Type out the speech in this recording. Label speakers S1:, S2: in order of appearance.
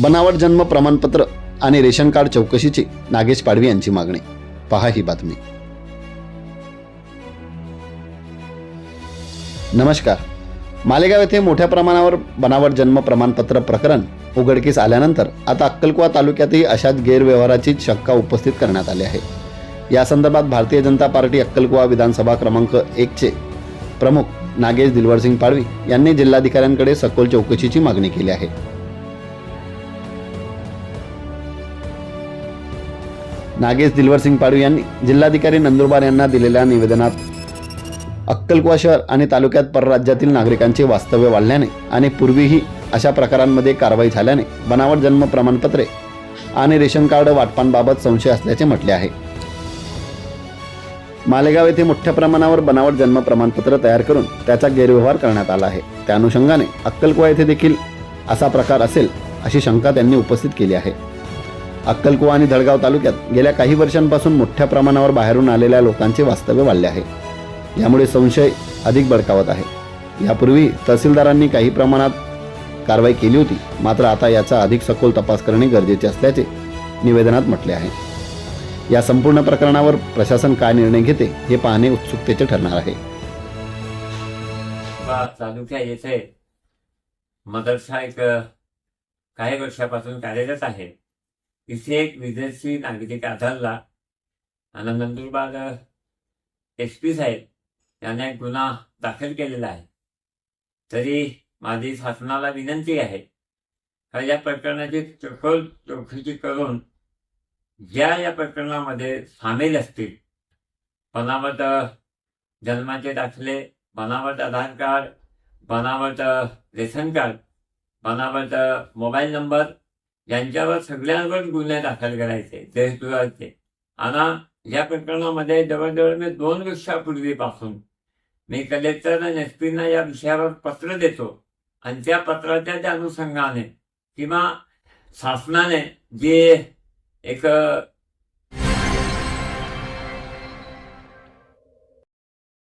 S1: बनावट जन्म प्रमाणपत्र आणि रेशन कार्ड चौकशीची नागेश पाडवी यांची मागणी. पहा ही बातमी. नमस्कार. मालेगाव येथे मोठ्या प्रमाणावर बनावट जन्म प्रमाणपत्र प्रकरण उघडकीस आल्यानंतर आता अक्कलकुवा तालुक्यातही अशाच गैरव्यवहाराची शक्का उपस्थित करण्यात आली आहे. या संदर्भात भारतीय जनता पार्टी अक्कलकुवा विधानसभा क्रमांक एकचे प्रमुख नागेश दिलवरसिंग पाडवी यांनी जिल्हाधिकाऱ्यांकडे सखोल चौकशीची मागणी केली आहे. नागेश दिलवरसिंग पाडवी यांनी जिल्हाधिकारी नंदुरबार यांना दिलेल्या निवेदनात अक्कलकुवा शहर आणि तालुक्यात परराज्यातील नागरिकांचे वास्तव्य वाढल्याने आणि पूर्वीही अशा प्रकारांमध्ये कारवाई झाल्याने बनावट जन्म प्रमाणपत्रे आणि रेशन कार्ड वाटपांबाबत संशय असल्याचे म्हटले आहे. मालेगाव येथे मोठ्या प्रमाणावर बनावट जन्म प्रमाणपत्र तयार करून त्याचा गैरव्यवहार करण्यात आला आहे. त्या अनुषंगाने अक्कलकुवा येथे देखील असा प्रकार असेल अशी शंका त्यांनी उपस्थित केली आहे. अक्कलकुवा आणि धडगाव तालुक्यात गेल्या काही वर्षांपासून मोठ्या प्रमाणावर बाहेरून आलेल्या लोकांचे वास्तव्य वाढले आहे. यामुळे संशय अधिक बडकावत आहे. यापूर्वी तहसीलदारांनी काही प्रमाणात कारवाई केली होती. मात्र आता याचा अधिक सखोल तपास करणे गरजेचे असल्याचे निवेदनात म्हटले आहे. या संपूर्ण प्रकरणावर प्रशासन काय निर्णय घेते हे पाहणे उत्सुकतेचे ठरणार आहे.
S2: तालुक्या येथे मदरसा एक काही वर्षापासून कार्यरत आहे. इथे एक विदेशी नागरिक आधारला आणि नंदुरबार एस पी साहेब याने एक गुन्हा दाखल केलेला आहे. तरी माझी शासनाला विनंती आहे का या प्रकरणाची सखोल चौकशी करून ज्या या प्रकरणामध्ये सामील असतील बनावट जन्माचे दाखले बनावट आधार कार्ड बनावट रेशन कार्ड बनावट मोबाईल नंबर यांच्यावर सगळ्यांवर गुन्हे दाखल करायचे देशद्रोहाचे. आणि या प्रकरणामध्ये जवळजवळ मी दोन वर्षापूर्वीपासून मी कलेक्टर आणि एस पीना या विषयावर पत्र देतो. आणि त्या पत्राच्या त्या अनुषंगाने किंवा शासनाने जे एक